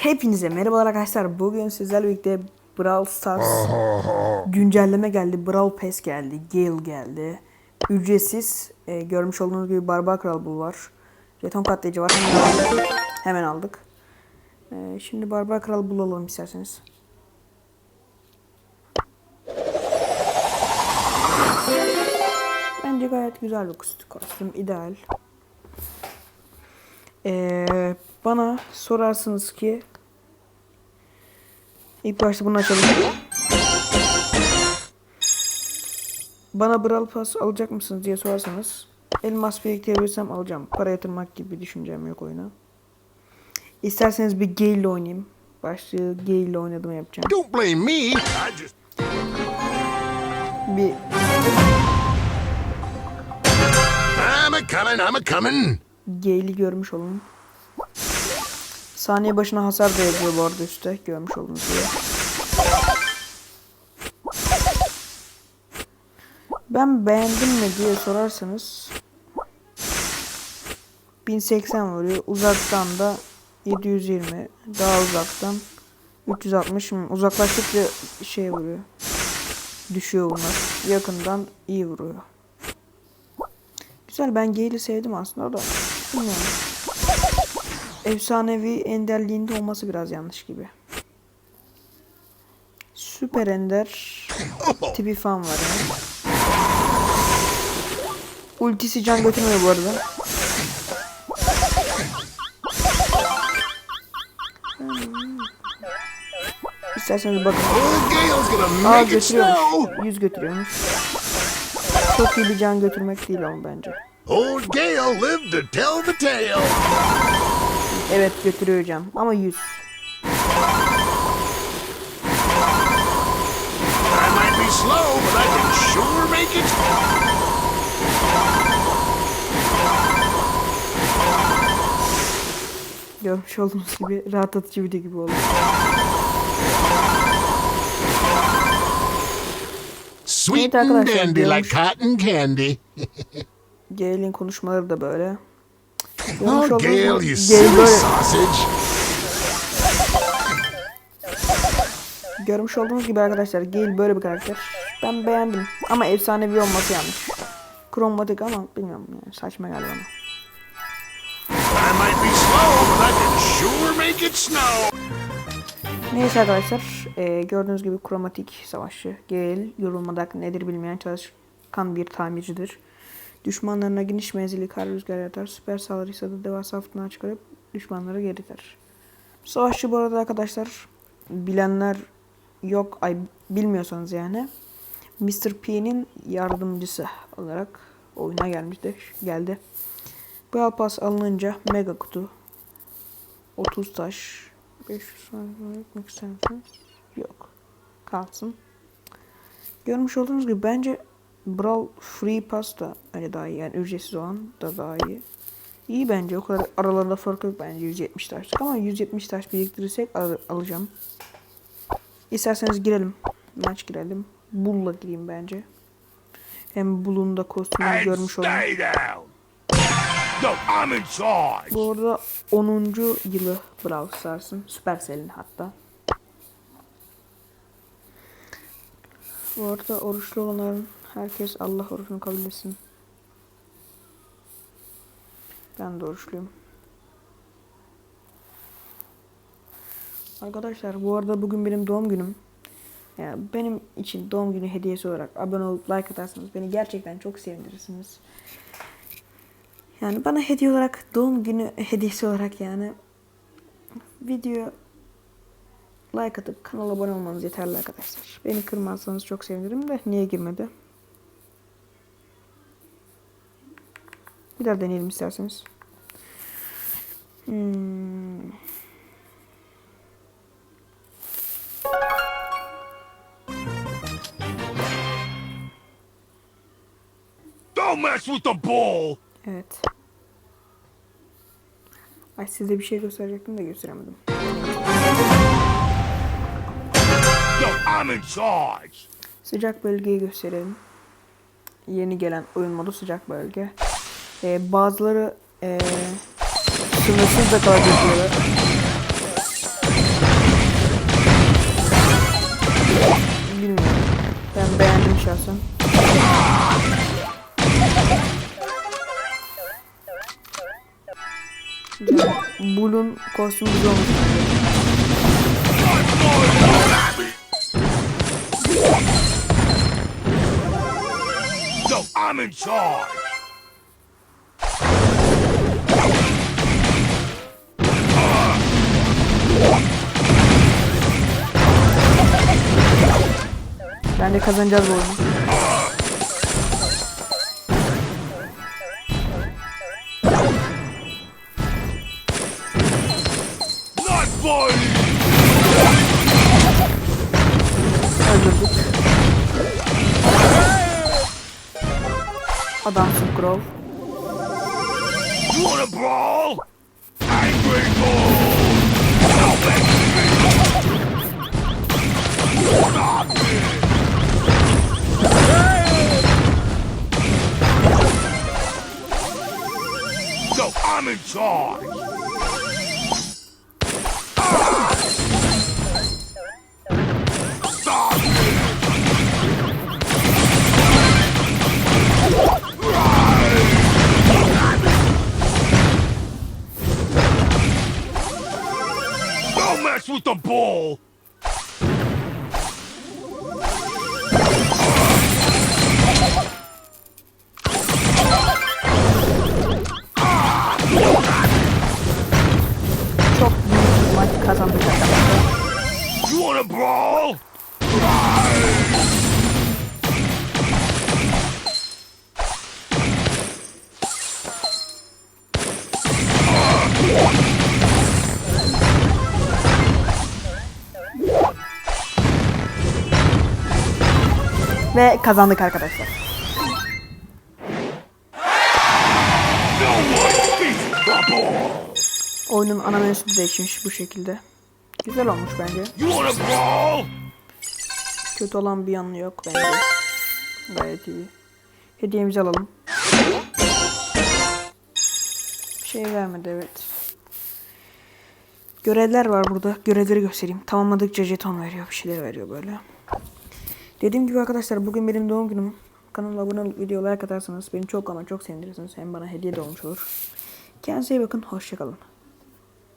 Hepinize merhaba arkadaşlar. Bugün sizlerle birlikte Brawl Stars güncelleme geldi. Brawl Pass geldi. Gale geldi. Ücretsiz. e, görmüş olduğunuz gibi Barbar Kral bu var. Jeton katlayıcı var. Hemen aldık. Hemen aldık. E, şimdi Barbar Kral bulalım isterseniz. Bence gayet güzel bir kostüm ideal. Ee, bana sorarsınız ki ilk başta bunu açalım. Bana Brawl Pass alacak mısınız diye sorarsanız elmas biriktirebilirsem alacağım. Para yatırmak gibi bir düşüncem yok oyuna. İsterseniz bir Gale ile oynayayım. Başlığı Gale ile oynadığımı yapacağım. Don't blame me. Just Bir I'm a coming, I'm a coming. Gale'i görmüş olun. Saniye başına hasar da yazıyor bu arada üstte. Görmüş olduğunuz gibi. Ben beğendim mi diye sorarsanız 1080 vuruyor. Uzaktan da 720. Daha uzaktan 360. Hmm, Uzaklaştıkça şey vuruyor. Düşüyor bunlar. Yakından iyi vuruyor. Güzel ben Gale'i sevdim aslında da. Bilmiyorum. Efsanevi enderliğinde olması biraz yanlış gibi. Süper ender tipi fan var yani. Ultisi can götürmüyor bu arada. İsterseniz bakın. Aa götürüyormuş. Yüz götürüyormuş. Çok iyi bir can götürmek değil ama bence. Old Gale lived to tell the tale. Evet götürüyor can ama 100. I might be slow, but I can sure make it. Görmüş olduğunuz gibi rahatlatıcı video gibi oldu. Sweet Evet arkadaşlar. Gale'in konuşmaları da böyle. Oh, olduğunuz Gale, you silly sausage. Görmüş olduğunuz gibi arkadaşlar Gale böyle bir karakter. Ben beğendim ama efsanevi olması yanlış. Kromatik ama bilmiyorum yani saçma geldi bana. Neyse arkadaşlar e, gördüğünüz gibi kromatik savaşçı Gale yorulmadak nedir bilmeyen çalışkan bir tamircidir. Düşmanlarına geniş menzilli kar rüzgar atar. Süper saldırıysa da devasa fırtına çıkarıp düşmanları geri iter. Savaşçı bu arada arkadaşlar bilenler yok ay bilmiyorsanız yani Mr. P'nin yardımcısı olarak oyuna gelmişti geldi. Brawl Pass alınınca mega kutu 30 taş 500 saniye etmek ister misiniz? Yok. Kalsın. Görmüş olduğunuz gibi bence Brawl Free Pass da hani daha iyi. Yani ücretsiz olan da daha iyi. İyi bence. O kadar aralarında fark yok bence 170 taşlık ama 170 taş biriktirirsek al- alacağım. İsterseniz girelim. Maç girelim. Bull'la gireyim bence. Hem Bull'un da kostümünü görmüş olalım. Bu arada 10. yılı Brawl Stars'ın. Supercell'in hatta. Bu arada oruçlu olanların herkes Allah orucunu kabul etsin. Ben de oruçluyum. Arkadaşlar bu arada bugün benim doğum günüm. Yani benim için doğum günü hediyesi olarak abone olup like atarsanız beni gerçekten çok sevindirirsiniz. Yani bana hediye olarak doğum günü hediyesi olarak yani video like atıp kanala abone olmanız yeterli arkadaşlar. Beni kırmazsanız çok sevinirim de niye girmedi? Bir daha deneyelim isterseniz. Hmm. Don't mess with the ball. Evet. Ay size bir şey gösterecektim de gösteremedim. No, I'm in charge. Sıcak bölgeyi gösterelim. Yeni gelen oyun modu sıcak bölge. E, bazıları e, sınırsız da kaybediyorlar. Ben beğendim şahsen. Bulun kostümü güzel. So I'm in charge. Bence kazanacağız bu oyunu. Öldürdük. Adamsın Grove. You wanna brawl? Angry bull. No, I'm in charge. Don't mess with the bull. Kazandık arkadaşlar. You wanna brawl? Ve kazandık arkadaşlar. Oyunun ana menüsü de değişmiş bu şekilde. Güzel olmuş bence. Kötü olan bir yanı yok bence. Gayet iyi. Hediyemizi alalım. Bir şey vermedi evet. Görevler var burada. Görevleri göstereyim. Tamamladıkça jeton veriyor. Bir şeyler veriyor böyle. Dediğim gibi arkadaşlar bugün benim doğum günüm. Kanalıma abone olup video like atarsanız beni çok ama çok sevindirirsiniz. Hem bana hediye de olmuş olur. Kendinize iyi bakın. Hoşçakalın.